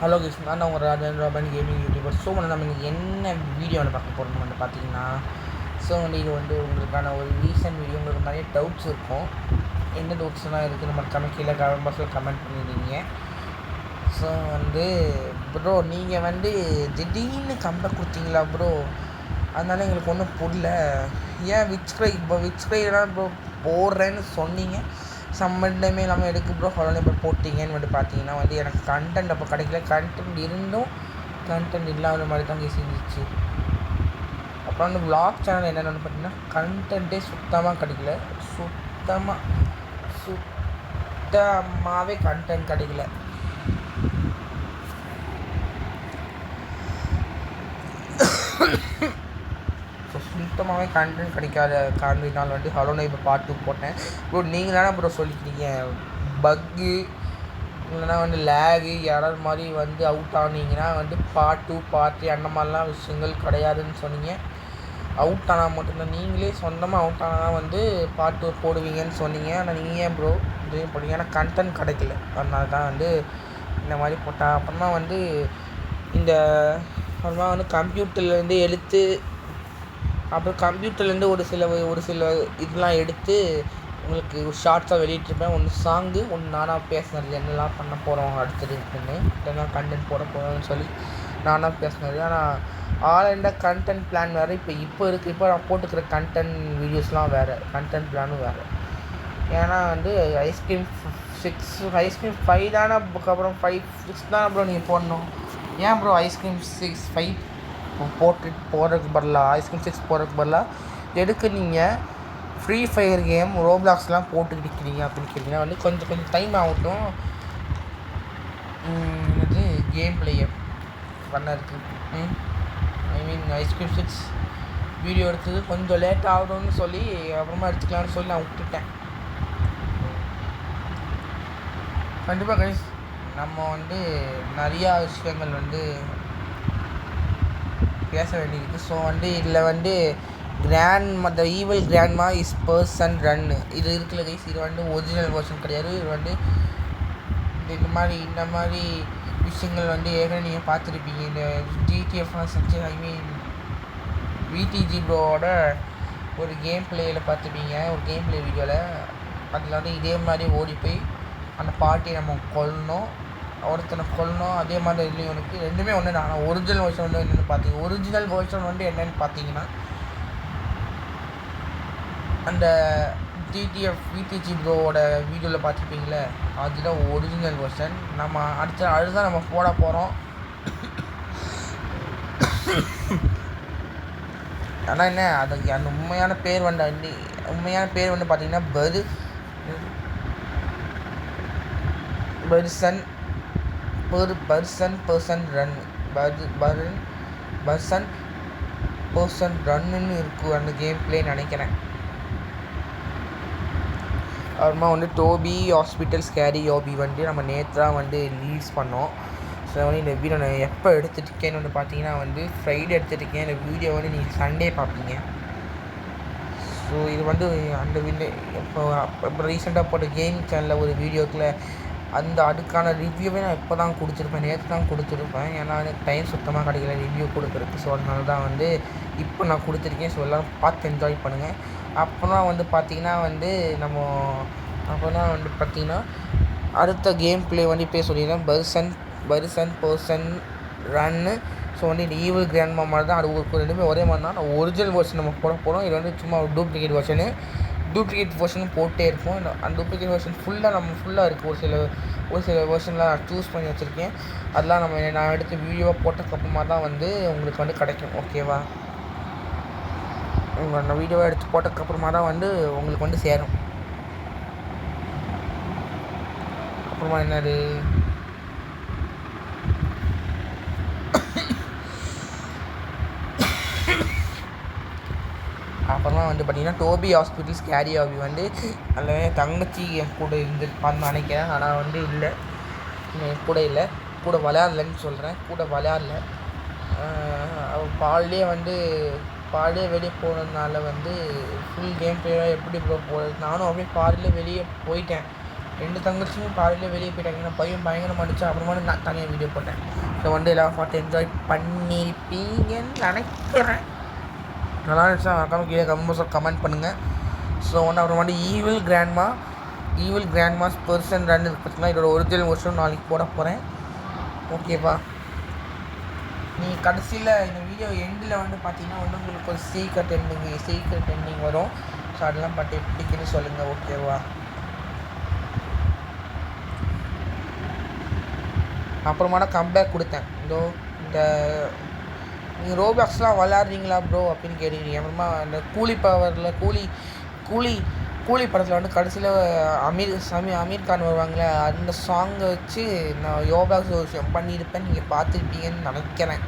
Hello கிஸ் நான் உங்கள் Rajan Raban gaming YouTuber so வந்து நம்ம இன்றைக்கி என்ன வீடியோ வந்து பார்க்க போகிறோம் வந்து பார்த்தீங்கன்னா ஸோ வந்து இது வந்து உங்களுக்கான ஒரு ரீசன்ட் வீடியோ உங்களுக்கு நிறைய டவுட்ஸ் இருக்கும். என்ன டவுட்ஸ்லாம் இருக்குது நம்ம கமெண்ட் கீழே கமெண்ட் பாக்ஸில் கமெண்ட் பண்ணியிருந்தீங்க ஸோ வந்து ப்ரோ நீங்கள் வந்து திடீர்னு கம்பேக் கொடுத்தீங்களா ப்ரோ அதனால எங்களுக்கு ஒன்றும் புரியல. ஏன் விச் க்ரை இப்போ விச் க்ரைலாம் ப்ரோ போடுறேன்னு சொன்னீங்க. சம்மர் டைமே இல்லாமல் எதுக்கு ப்ரோ ஹொலோனே இப்போ போட்டிங்கன்னு வந்து பார்த்தீங்கன்னா வந்து எனக்கு கண்டென்ட் அப்போ கிடைக்கல. கண்டென்ட் இருந்தும் கண்டென்ட் இல்லாத மாதிரி தான் இருந்துச்சு. அப்புறம் வந்து vlog சேனல் என்னென்னு பார்த்தீங்கன்னா கண்டென்ட்டே சுத்தமாக கிடைக்கல. சுத்தமாக சுத்தமாகவே கண்டென்ட் கிடைக்கல ஸோ சுத்தமாகவே கண்டென்ட் கிடைக்காத காரணத்தினால் வந்து ஹலோ இப்போ பார்ட் டூ போட்டேன். ப்ரோ நீங்கள் தானே ப்ரோ சொல்லிக்கிறீங்க? பக்கு இல்லைனா வந்து லேகு யாராவது மாதிரி வந்து அவுட் ஆனீங்கன்னா வந்து பார்ட் டூ பார்ட் த்ரீ அந்த மாதிரிலாம் விஷயங்கள் கிடையாதுன்னு சொன்னீங்க. அவுட் ஆனால் மட்டும்தான். நீங்களே சொந்தமாக அவுட் ஆனால் வந்து பார்ட் டூ போடுவீங்கன்னு சொன்னீங்க. ஆனால் நீங்கள் ஏன் ப்ரோ இதே போடுவீங்க? ஏன்னா கண்டென்ட் கிடைக்கல. அதனால தான் வந்து இந்த மாதிரி போட்டேன். அப்புறமா வந்து இந்த அப்புறமா வந்து கம்ப்யூட்டர்லேருந்து எடுத்து அப்புறம் கம்ப்யூட்டர்லேருந்து ஒரு சில ஒரு சில இதெல்லாம் எடுத்து உங்களுக்கு ஒரு ஷார்ட்ஸாக வெளியிட்டிருப்பேன். ஒன்று சாங்கு ஒன்று நானாக பேசினது. என்னெல்லாம் பண்ண போகிறோம் அடுத்தது இருக்குன்னு. இதெல்லாம் கண்டென்ட் போட போகிறோம்னு சொல்லி நானாக பேசினது. ஆனால் ஆல் எண்ட கண்டென்ட் பிளான் வேறு. இப்போ இப்போ இருக்குது இப்போ நான் போட்டுக்கிற கண்டென்ட் வீடியோஸ்லாம் வேறு. கண்டென்ட் பிளானும் வேறு. ஏன்னா வந்து ஐஸ்கிரீம் சிக்ஸ் ஐஸ்கிரீம் ஃபைவ் தானே அப்புறம் ஃபைவ் சிக்ஸ் தானே ப்ரோ நீங்கள் போடணும். ஏன் ப்ரோ ஐஸ்கிரீம் சிக்ஸ் ஃபைவ் போட்டு போகிறதுக்கு பதிலாக ஐஸ்கிரீம் சிக்ஸ் போகிறதுக்கு பதிலாக எதுக்கு நீங்கள் ஃப்ரீ ஃபயர் கேம் ரோப்ளாக்ஸ்லாம் போட்டுக்கிட்டு இருக்கிறீங்க அப்படின்னு கேட்டிங்கன்னா வந்து கொஞ்சம் கொஞ்சம் டைம் ஆகட்டும். இது கேம் பிளேயை பண்ண இருக்குது I mean Ice Scream six video எடுத்தது கொஞ்சம் லேட் ஆகணும்னு சொல்லி அப்புறமா எடுத்துக்கலாம்னு சொல்லி நான் விட்டுட்டேன். கண்டிப்பாக கைஸ் நம்ம வந்து நிறையா விஷயங்கள் வந்து பேச வேண்டியிருக்கு. ஸோ வந்து இதில் வந்து grand the evil grandma is person run இது இருக்கிற கைஸ் இது வந்து ஒரிஜினல் பர்சன் கிடையாது. இது வந்து இந்த மாதிரி இந்த மாதிரி விஷயங்கள் வந்து ஏற்கனவே நீங்கள் பார்த்துருப்பீங்க. இந்த ஜிடிஎஃப்லாம் செஞ்சு ஐ மீன் விடிஜி ப்ரோவோட ஒரு கேம் பிளேயில் பார்த்துருப்பீங்க. ஒரு கேம் பிளே வீடியோவில் அதில் வந்து இதே மாதிரி ஓடி போய் அந்த பாட்டியை நம்ம கொல்லணும் ஒருத்தனை கொல்லணும் அதே மாதிரி இதுலேயும் இருக்குது ரெண்டுமே ஒன்று தான். ஆனால் ஒரிஜினல் வெர்ஷன் வந்து என்னென்னு பார்த்தீங்க ஒரிஜினல் வெர்ஷன் வந்து என்னென்னு பார்த்தீங்கன்னா அந்த டிடிஎஃப் விடிஜி ப்ரோவோட வீடியோவில் பார்த்துருப்பீங்களே அதுதான் ஒரிஜினல் வெர்ஷன் நம்ம அடுத்த அடுத்த நம்ம போட போகிறோம் ஆனால் என்ன அதுக்கு அந்த உண்மையான பேர் வந்து உண்மையான பேர் வந்து பார்த்தீங்கன்னா பரு person per person person run per burn person person ரன்னுன்னு இருக்கும் அந்த கேம் பிளே நினைக்கிறேன். அப்புறமா வந்து டோபி ஹாஸ்பிட்டல் ஸ்கேரி யோபி வந்து நம்ம நேற்று தான் வந்து ரிலீஸ் பண்ணோம். ஸோ வந்து இந்த வீடியோ நான் எப்போ எடுத்துட்டுருக்கேன்னு வந்து பார்த்தீங்கன்னா வந்து ஃப்ரைடே எடுத்துட்டுருக்கேன் இந்த வீடியோ வந்து நீங்கள் சண்டே பார்ப்பீங்க. ஸோ இது வந்து அந்த வீடியோ இப்போ இப்போ ரீசெண்டாக போட்ட கேம் சேனலில் ஒரு வீடியோக்கில் அந்த அதுக்கான ரிவ்யூவே நான் இப்போ தான் கொடுத்துருப்பேன். நேற்று தான் கொடுத்துருப்பேன். ஏன்னா எனக்கு டைம் சுத்தமாக கிடைக்கல. ரிவ்யூ கொடுக்குறதுக்கு. ஸோ அதனால தான் வந்து இப்போ நான் கொடுத்துருக்கேன். ஸோ எல்லோரும் பார்த்து என்ஜாய் பண்ணுங்கள் அப்புறம் வந்து பார்த்திங்கன்னா வந்து நம்ம அப்போனா வந்து பார்த்திங்கன்னா அடுத்த கேம் பிளே வந்து இப்போ சொல்லியிருந்தேன் பர்சன் பர்சன் பர்சன் ரன்னு ஸோ வந்து இந்த ஈவல் கிராண்ட் மாதிரி தான் அது ஒரு ரெண்டுமே ஒரே மாதிரி தான் ஒரிஜினல் வெர்ஷன் நம்ம போட போகிறோம் இது வந்து சும்மா ஒரு டூப்ளிகேட் வெர்ஷனு டூப்ளிகேட் வெர்ஷன் போட்டே இருக்கும் அந்த டூப்ளிகேட் வெர்ஷன் ஃபுல்லாக நம்ம ஃபுல்லாக இருக்குது ஒரு சில ஒரு சில வெர்ஷன்லாம் நான் சூஸ் பண்ணி வச்சுருக்கேன். அதெல்லாம் நம்ம நான் எடுத்து வீடியோவாக போட்டதுக்கப்புறமா தான் வந்து உங்களுக்கு வந்து கிடைக்கும். ஓகேவா உங்கள் அந்த வீடியோவாக எடுத்து போட்டதுக்கப்புறமா தான் வந்து உங்களுக்கு வந்து சேரும். அப்புறமா என்னது? அப்புறமா வந்து பார்த்திங்கன்னா டோபி ஹாஸ்பிட்டல்ஸ் கேரி ஆபி வந்து அதில் தங்கச்சி என் கூட இருந்துருப்பான்னு நினைக்கிறேன். ஆனால் வந்து இல்லை. என் கூட இல்லை. கூட விளையாடலன்னு சொல்கிறேன் கூட விளையாடல. அவள் பால்லே வந்து பால்லே வெளியே போனதுனால வந்து ஃபுல் கேம் பிளேயராக எப்படி ப்ரோ போகிறது நானும் அப்படியே பாதியில் வெளியே போயிட்டேன். ரெண்டு தங்கச்சியும் காலையில் வெளியே போயிட்டாங்க. நான் பையன் பயங்கரமாக அடிச்சு அப்புறமா நான் தனியாக வீடியோ போட்டேன். ஸோ வந்து எல்லாம் பார்த்து என்ஜாய் பண்ணியிருப்பீங்கன்னு நினைக்கிறேன். நல்லா இருந்துச்சா? மறக்காமல் கீழே கமெண்ட் கமெண்ட் பண்ணுங்கள் ஸோ ஒன்று அப்புறம் வந்து evil grandma evil grandma's person run இருக்கு பார்த்தீங்கன்னா இதோட ஒரிஜினல் வருஷம் நாளைக்கு போட போகிறேன் ஓகேப்பா நீ கடைசியில் இந்த வீடியோ எண்டில் வந்து பார்த்தீங்கன்னா வந்து உங்களுக்கு ஒரு சீக்கிரட் எண்டிங் சீக்கிரட் எண்டிங் வரும். ஸோ அதெல்லாம் பார்த்து எப்படிக்குன்னு சொல்லுங்கள் ஓகேவா அப்புறமா கம்பேக் கொடுத்தேன். இதோ இந்த நீங்கள் ரோபாக்ஸ்லாம் விளாட்றீங்களா ப்ரோ அப்படின்னு கேட்டுக்கிறீங்க அப்புறமா அந்த கூலி பவரில் கூலி கூலி கூலி படத்தில் வந்து கடைசியில் அமீர் சமி அமீர் கான் வருவாங்களே அந்த சாங்கை வச்சு நான் யோபாக்ஸ் ஒரு பண்ணியிருப்பேன். நீங்கள் பார்த்துருப்பீங்கன்னு நினைக்கிறேன்.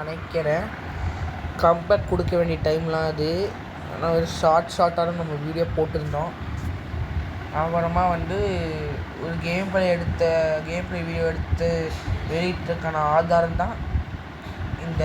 நினைக்கிறேன். கம்பேக் கொடுக்க வேண்டிய டைம்லாம் அது. ஆனால் ஒரு ஷார்ட் ஷார்ட்டான நம்ம வீடியோ போட்டிருந்தோம். அப்புறமா வந்து ஒரு கேம் பிளே எடுத்த கேம் பிளே வீடியோ எடுத்து வெளியிட்டதுக்கான ஆதாரம் தான் இந்த.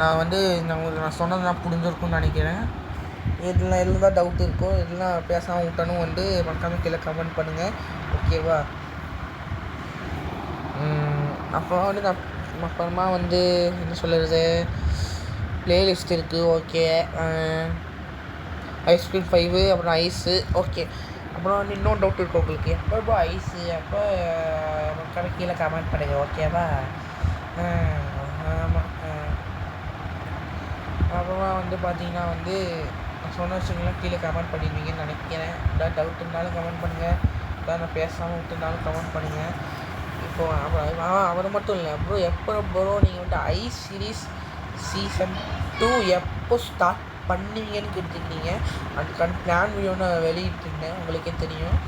நான் வந்து நான் உங்களுக்கு நான் சொன்னது நான் புரிஞ்சிருக்கும்னு நினைக்கிறேன். இதில் எதில் தான் டவுட் இருக்கோ இதெல்லாம் பேசாமல் விட்டனும் வந்து மறக்காமல் கீழே கமெண்ட் பண்ணுங்கள் ஓகேவா அப்புறம் வந்து நான் அப்புறமா வந்து என்ன சொல்கிறது ப்ளேலிஸ்ட் இருக்குது ஓகே ஐஸ்கிரீம் ஃபைவு அப்புறம் ஐஸு ஓகே அப்புறம் வந்து இன்னொரு டவுட் இருக்கும் உங்களுக்கு. எப்போ எப்போ ஐஸு அப்போ மறக்காம கீழே கமெண்ட் பண்ணுங்கள் ஓகேவா ஆமாம் அப்புறமா வந்து பார்த்தீங்கன்னா வந்து நான் சொன்ன விஷயங்கள்லாம் கீழே கமெண்ட் பண்ணிடுவீங்கன்னு நினைக்கிறேன். ஏதாவது டவுட் இருந்தாலும் கமெண்ட் பண்ணுங்கள் ஏதாவது நான் பேசாமல் விட்டுருந்தாலும் கமெண்ட் பண்ணுங்கள் இப்போது அப்புறம் அவர் மட்டும் இல்லை ப்ரோ எப்போ ப்ரோ நீங்கள் வந்து ஐ சீரீஸ் சீசன் டூ எப்போ ஸ்டார்ட் பண்ணுவீங்கன்னு கேட்டுருக்கீங்க அதுக்கான பிளான் வீடியோ நான் வெளியிட்டிருந்தேன். உங்களுக்கே தெரியும்.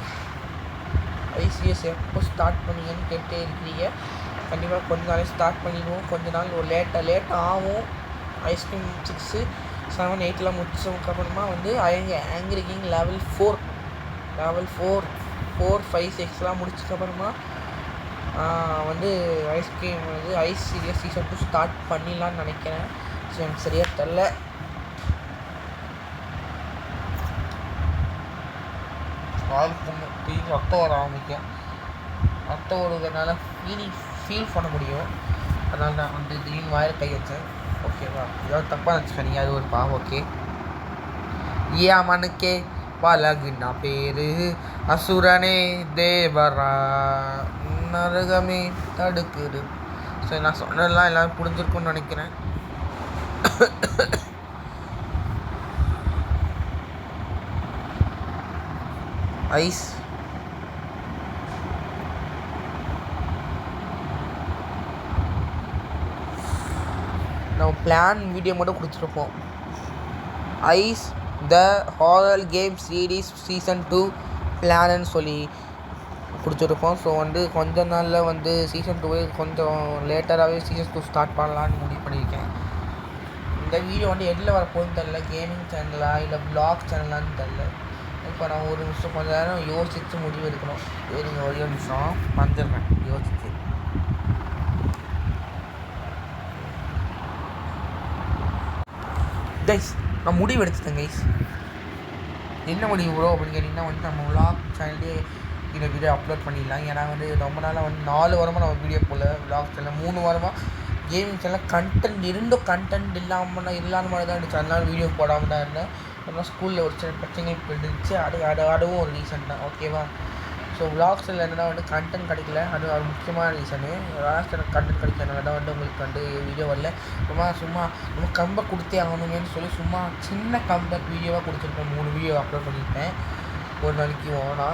ஐசிஎஸ் எப்போ ஸ்டார்ட் பண்ணுவீங்கன்னு கேட்டே இருக்கிறீங்க. கண்டிப்பாக கொஞ்ச நாளே ஸ்டார்ட் பண்ணிடுவோம். கொஞ்ச நாள் ஒரு லேட்டாக லேட் ஆகும். ஐஸ்கிரீம் சிக்ஸு செவன் எயிட்லாம் முடிச்சதுக்கு அப்புறமா வந்து Angry King level four level four four five சிக்ஸ்லாம் முடிச்சதுக்கப்புறமா வந்து ஐஸ்கிரீம் வந்து ice series season two start பண்ணிடலான்னு நினைக்கிறேன். ஸோ எனக்கு சரியாக தெரில கால் பண்ண திடீர்னு ரத்தம் வர ஆரம்பிக்கும். ரத்தம் வருவதனால ஃபீலிங் ஃபீல் பண்ண முடியும். அதனால நான் வந்து திடீர்னு வாயில் கை வச்சேன். ஓகேவா ஏதாவது தப்பாக நினச்சிக்காதீங்க அது ஒரு பாவம் ஓகே? ஏ மனுக்கே பழகுனா பேரு அசுரனே தேவரா நரகமே தடுக்குது. சரி நான் சொன்னதெல்லாம் எல்லாரும் புரிஞ்சிருக்கும்னு நினைக்கிறேன். ஐஸ். பிளான் வீடியோ மட்டும் கொடுத்துருப்போம். Ice the horror game series season two பிளான்னு சொல்லி கொடுத்துருப்போம். ஸோ வந்து கொஞ்ச நாளில் வந்து சீசன் டூவே கொஞ்சம் லேட்டராகவே சீசன் டூ ஸ்டார்ட் பண்ணலான்னு முடிவு பண்ணியிருக்கேன். இந்த வீடியோ வந்து எதில் வரப்போகுதுன்னு தெரில கேமிங் சேனலா இல்லை பிளாக் சேனலான்னு தெரில இப்போ நான் ஒரு நிமிஷம் கொஞ்ச நேரம் யோசித்து முடிவு எடுக்கணும். ஒரே ஒரு நிமிஷம் வந்துடுறேன் யோசித்து கைஸ் நான் முடிவு எடுத்துட்டேன் கைஸ் என்ன முடிவு ப்ரோ அப்படின்னு கேட்டிங்கன்னா வந்து நம்ம vlog சேனல்லே இந்த வீடியோ அப்லோட் பண்ணிடலாம். ஏன்னா வந்து ரொம்ப நாளாக வந்து நாலு வாரமாக நம்ம வீடியோ போடல vlog சேனல் மூணு வாரமாக கேமிங் சேனல் கண்டென்ட் இருந்தும் கண்டென்ட் இல்லாமல் இல்லாத மாதிரி தான் இருந்துச்சு. அதனால வீடியோ போடாமல் தான் இருந்தேன். அப்புறம் ஸ்கூலில் ஒரு சில பிரச்சனைகள் போயிடுச்சு. அது அது அதுவும் ஒரு ரீசன் தான். ஓகேவா ஸோ விளாக்ஸில் என்னென்னா வந்து கண்டென்ட் கிடைக்கல. அது ஒரு முக்கியமான ரீசனு லாஸ்ட் எனக்கு கண்டென்ட் கிடைக்கிறதுனால தான் வந்து உங்களுக்கு வந்து வீடியோ வரல. சும்மா சும்மா நம்ம கம்பை கொடுத்தே ஆகணுமேனு சொல்லி சும்மா சின்ன கம்பை வீடியோவாக கொடுத்துருப்பேன். மூணு வீடியோ அப்லோட் பண்ணியிருப்பேன். ஒரு நாளைக்கு ஓனா.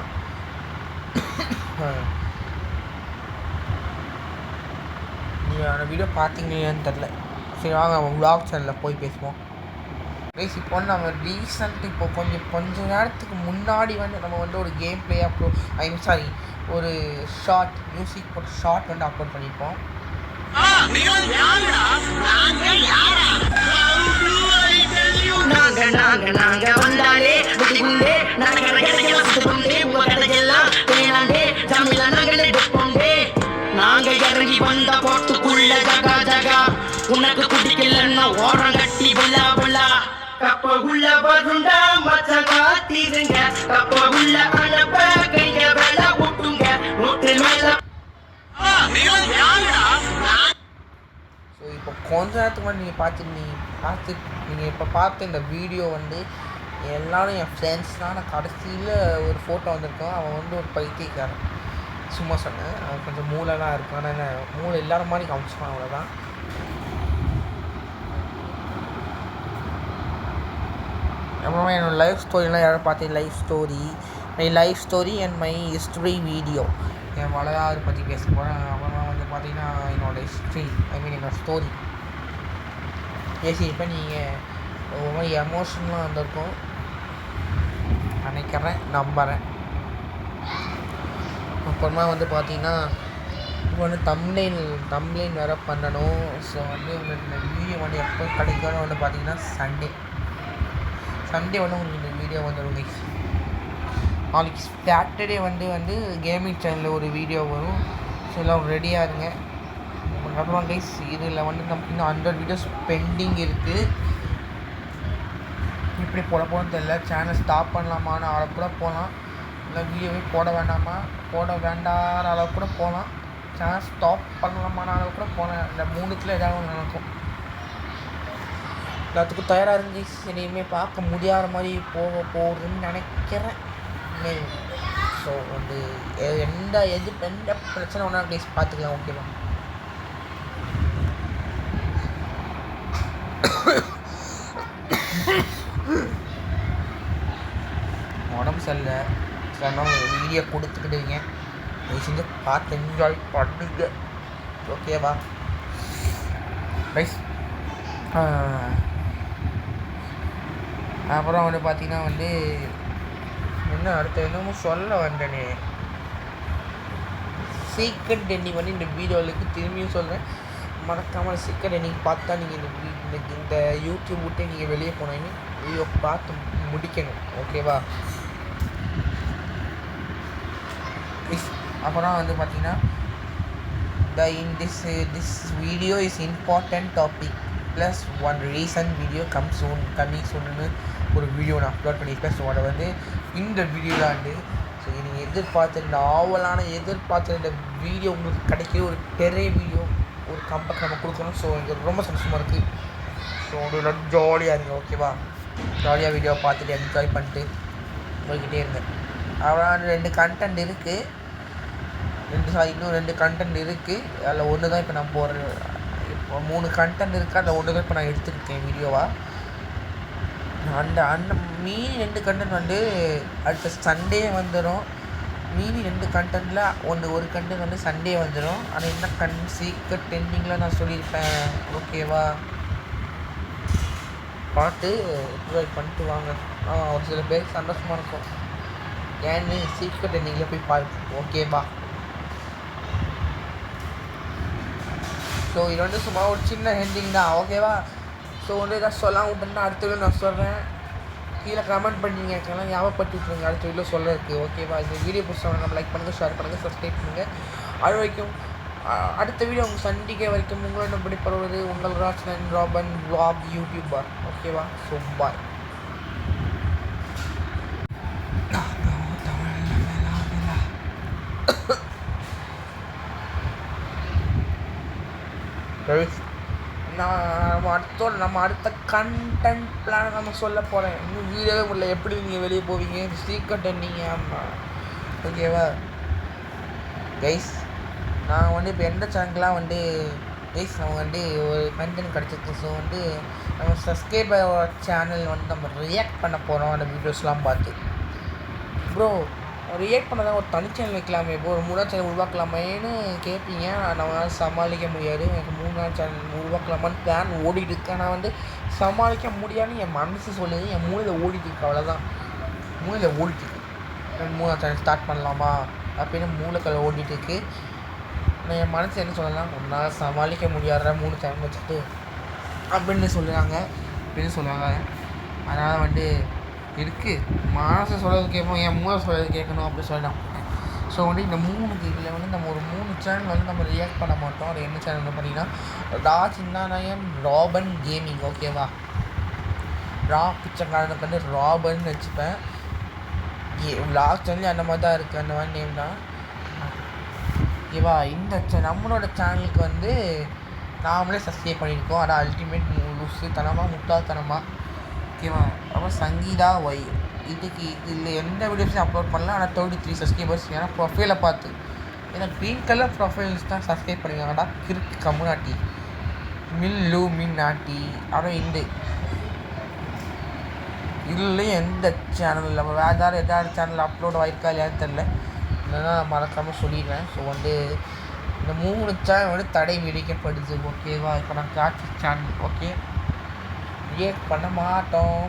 நீங்கள் அந்த வீடியோ பார்த்தீங்கன்னு தெரில சரி வாங்க நம்ம சேனலில் போய் பேசுவோம். கைஸ் இப்போ வந்து நம்ம ரீசெண்ட் இப்போ கொஞ்சம் கொஞ்ச நேரத்துக்கு முன்னாடி வந்து நம்ம வந்து ஒரு game play upload I mean sorry ஒரு ஷார்ட் மியூசிக் போட்டு ஷார்ட் வந்து அப்லோட் பண்ணியிருப்போம். நாங்க வந்தாலே இறங்கி வந்த போட்டுக்குள்ள ஜகா ஜகா. உனக்கு குடிக்கலன்னா ஓடுறாங்க கப்ப உள்ள வருண்டா மச்ச காத்திருங்க. கப்ப உள்ள அனுப்ப கைய வேல விட்டுங்க நூற்றில் மேல ஸோ இப்போ கொஞ்ச நேரத்துக்கு முன்னாடி நீங்கள் பார்த்து நீ பார்த்து நீங்கள் இப்போ பார்த்த இந்த வீடியோ வந்து எல்லாரும் என் ஃப்ரெண்ட்ஸ் தான். நான் கடைசியில் ஒரு ஃபோட்டோ வந்திருக்கான் அவன் வந்து ஒரு பைத்தியக்காரன். சும்மா சொன்னேன். அவன் கொஞ்சம் மூளைலாம் இருக்கும் ஆனால் என்ன மூளை இல்லாத மாதிரி காமிச்சிப்பான் அவ்வளோதான் அப்புறமா என்னோடய லைஃப் ஸ்டோரிலாம் யாரும் பார்த்தீங்க life story my life story and my history video என் வரலாறு பற்றி பேச போகிறேன் அப்புறமா வந்து பார்த்திங்கன்னா என்னோடய ஹிஸ்ட்ரி ஐ மீன் என்னோடய ஸ்டோரி பேசியிருப்பேன். நீங்கள் ஒரு மாதிரி எமோஷனலாக வந்திருக்கும். நினைக்கிறேன் நம்புகிறேன் அப்புறமா வந்து பார்த்தீங்கன்னா இப்போ வந்து தம்ப்ளைன் தம்ப்ளைன் வேறு பண்ணணும். ஸோ வந்து உங்களுக்கு இந்த வீடியோ வந்து எப்போ கிடைக்கணும் வந்து பார்த்தீங்கன்னா சண்டே சண்டே வந்து உங்களுக்கு இந்த வீடியோ வந்துடும் கைஸ் நாளைக்கு சாட்டர்டே வந்து வந்து கேமிங் சேனலில் ஒரு வீடியோ வரும். ஸோ எல்லாம் ரெடியாக இருங்க. அப்புறம் கைஸ் இதில் வந்து நமக்கு இன்னும் ஹண்ட்ரட் வீடியோஸ் பெண்டிங் இருக்குது இப்படி போட போகணும்னு தெரியல. சேனல் ஸ்டாப் பண்ணலாமான்னு அளவு கூட போகலாம் இல்லை வீடியோவே போட வேண்டாமா? போட வேண்டாத அளவுக்கு கூட போகலாம் சேனல் ஸ்டாப் பண்ணலாமான அளவு கூட போகலாம் இந்த மூணுத்தில் ஏதாவது ஒன்று நடக்கும். எல்லாத்துக்கும் தயாராக இருந்துச்சு இனிமேல் பார்க்க முடியாத மாதிரி போக போகுதுன்னு நினைக்கிறேன். ஸோ வந்து எந்த எது எந்த பிரச்சனை ஒன்றா ப்ளீஸ் பார்த்துக்கலாம் ஓகேவா உடம்பு சரியில்லை. சொன்னால் வீடியோ கொடுத்துக்கிட்டுங்க தயவு செஞ்சு பார்த்து என்ஜாய் பண்ணுங்க. ஓகேவா ரைஸ் அப்புறம் வந்து பார்த்தீங்கன்னா வந்து என்ன அடுத்த என்னமோ சொல்ல வந்தேனே. சீக்ரெட் எண்டிங் வந்து இந்த வீடியோவுக்கு திரும்பியும் சொல்கிறேன் மறக்காமல் சீக்கிரம் எண்டிங் பார்த்தா நீங்கள் இந்த வீ- இந்த இந்த யூடியூப் விட்டு நீங்கள் வெளியே போனீங்க வீடியோ பார்த்து முடிக்கணும். ஓகேவா அப்புறம் வந்து பார்த்தீங்கன்னா the in this this video is important topic plus one recent video come soon coming சூன்னு ஒரு வீடியோ நான் அப்லோட் பண்ணியிருக்கேன் ஸோ அதை வந்து இந்த வீடியோ வந்து ஸோ நீங்கள் எதிர்பார்த்த இந்த ஆவலான எதிர்பார்த்த இந்த வீடியோ உங்களுக்கு கிடைக்கிற ஒரு பெரிய வீடியோ ஒரு கம்பெக் நம்ம கொடுக்கணும். ஸோ எனக்கு ரொம்ப சந்தோஷமாக இருக்குது ஸோ உங்களோட ஜாலியாக இருங்க ஓகேவா ஜாலியாக வீடியோ பார்த்துட்டு என்ஜாய் பண்ணிட்டு போய்கிட்டே இருங்க. அவ்வளோ ரெண்டு கண்டென்ட் இருக்குது ரெண்டு சாரி இன்னும் ரெண்டு கண்டென்ட் இருக்குது அதில் ஒன்று தான் இப்போ நான் போடுறேன் இப்போ மூணு கண்டென்ட் இருக்குது அதில் ஒன்று தான் இப்போ நான் எடுத்துருக்கேன் வீடியோவாக அந்த அந்த மீதி ரெண்டு கண்டென்ட் வந்து அடுத்த சண்டே வந்துடும் மீதி ரெண்டு கண்டென்ட்டில் ஒன்று ஒரு கண்டென்ட் வந்து சண்டே வந்துடும் ஆனால் என்ன கண் சீக்கிரம் டெண்டிங்கில் நான் சொல்லியிருப்பேன். ஓகேவா பார்த்து என்ஜாய் பண்ணிட்டு வாங்க. ஆ ஒரு சில பேருக்கு சந்தோஷமாக இருக்கும். ஏன்னு சீக்கிரம் ட்ரெண்டிங்கில் போய் பாருங்க ஓகேவா ஸோ இது வந்து சும்மா ஒரு சின்ன ஹெண்டிங் தான். ஓகேவா ஸோ வந்து ஏதாவது சொல்லாமல் விட்டுருந்தா அடுத்த வீடியோ நான் சொல்கிறேன் கீழே கமெண்ட் பண்ணிங்க. இருக்கலாம் ஞாபகப்படுத்திட்டுருங்க அடுத்த வீடியோ சொல்கிறதுக்கு ஓகேவா இந்த வீடியோ பிடிச்சவங்க நம்ம லைக் பண்ணுங்கள் ஷேர் பண்ணுங்கள் சப்ஸ்கிரைப் பண்ணுங்கள் அது வரைக்கும் அடுத்த வீடியோ உங்கள் சண்டிகை வரைக்கும் உங்களிடம் பிடிப்படுவது உங்கள் ராஜ்னன் ராபன் ப்ளாக் யூடியூபர் ஓகேவா ஸோ பாய் Guys, நான் நம்ம அடுத்த நம்ம அடுத்த கண்டென்ட் பிளான் நம்ம சொல்ல போகிறேன் இன்னும் வீடியோவே முடியல. எப்படி நீங்கள் வெளியே போவீங்க? சீக்கிரட் நீங்கள் ஆமாம் ஓகேவா கைஸ் நான் வந்து இப்போ எந்த சேனலுக்குலாம் வந்து கைஸ் நம்ம வந்து ஒரு கண்டென்ட் கிடச்சிருக்கு. ஸோ வந்து நம்ம சப்ஸ்கிரைபர் சேனல் வந்து நம்ம ரியாக்ட் பண்ண போகிறோம் அந்த வீடியோஸ்லாம் பார்த்து. ப்ரோ ரியாக்ட் பண்ணதான் ஒரு தனி சேனல் வைக்கலாமே இப்போ ஒரு மூணாவது சேனல் உருவாக்கலாமேன்னு கேட்பீங்க நம்மளால் சமாளிக்க முடியாது. எனக்கு மூணாவது சேனல் உருவாக்கலாமான்னு பிளான் ஓடிட்டு இருக்கு. ஆனால் வந்து சமாளிக்க முடியாதுன்னு என் மனசு சொல்லுது. என் மூளையில் ஓடிட்டு இருக்கு. அவ்வளோதான் மூளையில் ஓடிட்டு இருக்கு. மூணாவது சேனல் ஸ்டார்ட் பண்ணலாமா? அப்படின்னு மூளைக்கல் ஓடிட்டு இருக்கு. நான் என் மனசு என்ன சொல்லலாம் உன்னால் சமாளிக்க முடியாத மூணு சேனல் வச்சுட்டு அப்படின்னு சொல்லுறாங்க. அப்படின்னு சொல்லுவாங்க. அதனால் வந்து இருக்குது மனசை சொல்கிறது கேட்போம் என் மூளை சொல்கிறது கேட்கணும் அப்படி சொல்லலாம் ஸோ வந்து இந்த மூணு இதில் வந்து நம்ம ஒரு மூணு சேனல் வந்து நம்ம ரியாக்ட் பண்ண மாட்டோம். அது என்ன சேனல் பார்த்தீங்கன்னா ரா சின்னாநாயம் ராபன் கேமிங் ஓகேவா ரா பிச்சைக்காரனுக்கு வந்து ராபன் வச்சுப்பேன். லாஸ்ட் வந்து அந்த மாதிரி தான் இருக்குது அந்த மாதிரி நேம் தான். ஓகேவா இந்த நம்மளோட சேனலுக்கு வந்து நாமளே சப்ஸ்கிரைப் பண்ணியிருக்கோம். ஆனால் அல்டிமேட் லூஸு தனமாக முட்டாள்தனமாக ஓகேவா அப்புறம் சங்கீதா ஒய் இதுக்கு இதில் எந்த வீடியோஸையும் அப்லோட் பண்ணல. ஆனால் தேர்ட்டி த்ரீ சப்ஸ்கிரைபர்ஸ் ஏன்னா ப்ரொஃபைலை பார்த்து. ஏன்னா க்ரீன் கலர் ப்ரொஃபைல்ஸ் தான் சப்ஸ்கிரைப் பண்ணிருக்காங்கடா கிறுக்கு கம்முனாட்டி. மில்லு மின் நாட்டி அப்புறம் இந்த. இதுலேயும் எந்த சேனல் நம்ம வேறு ஏதாவது எதாவது சேனல் அப்லோட் ஆயிருக்கா இல்லையான்னு தெரில இல்லைன்னா மறக்காமல் சொல்லிடுறேன். ஸோ வந்து இந்த மூணு சேனல் வந்து தடை விதிக்கப்படுது. ஓகேவா இப்போ நான் காட்சி சேனல் ஓகே ரியாக்ட் பண்ண மாட்டோம்.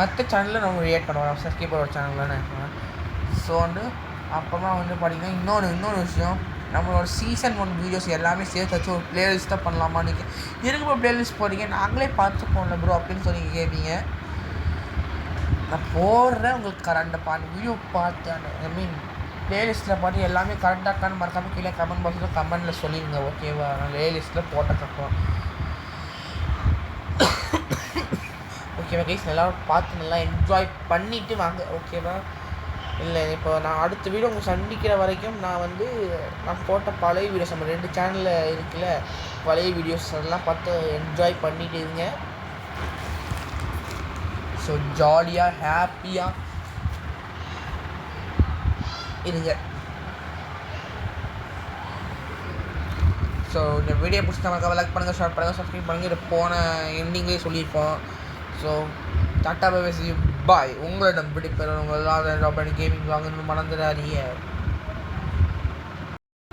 மற்ற சேனலில் நம்ம ரியாக்ட் பண்ணுவோம். சப்ஸ்கிரைபர் சேனல் தானே ஸோ வந்து அப்புறமா வந்து பார்த்தீங்கன்னா இன்னொன்று இன்னொன்று விஷயம். நம்மளோட சீசன் ஒன் வீடியோஸ் எல்லாமே சேர்த்து வச்சு ஒரு பிளேலிஸ்ட்டாக பண்ணலாமா நீங்கள் எதுக்கு பிளேலிஸ்ட் போகிறீங்க நாங்களே பார்த்துப்போம்ல ப்ரோ அப்படின்னு சொல்லி கேட்பீங்க நான் போடுறேன் உங்களுக்கு கரண்டப்பா அந்த வீடியோ பார்த்து ஐ மீன் பிளேலிஸ்ட்டில் பார்த்து எல்லாமே கரெக்டாக இருக்கான்னு மறக்காமல் கீழே கமெண்ட் பாக்ஸில் கமெண்ட்டில் சொல்லிடுங்க ஓகேவா நான் பிளேலிஸ்ட்டில் போட்டதுக்கப்புறம் ஓகேவா கைஸ் எல்லோரும் பார்த்து நல்லா என்ஜாய் பண்ணிவிட்டு வாங்க. ஓகேவா இல்லை இப்போ நான் அடுத்த வீடியோ உங்கள் சந்திக்கிற வரைக்கும் நான் வந்து நான் போட்ட பழைய வீடியோஸ் நம்ம ரெண்டு சேனலில் இருக்குல்ல பழைய வீடியோஸ் அதெல்லாம் பார்த்து என்ஜாய் பண்ணிட்டு இருங்க. ஸோ ஜாலியாக ஹாப்பியாக இருங்க. ஸோ இந்த வீடியோ பிடிச்சி நமக்கு லைக் பண்ணுங்கள் ஷேர் பண்ணுங்கள் சப்ஸ்கிரைப் பண்ணுங்கள் இது போன எண்டிங்லேயே சொல்லியிருப்போம். ஸோ டாட்டா பை பாய் உங்களிடம் பிடிப்பெற உங்கள் கேமிங் வாங்கணும்னு மறந்துடாதீங்க.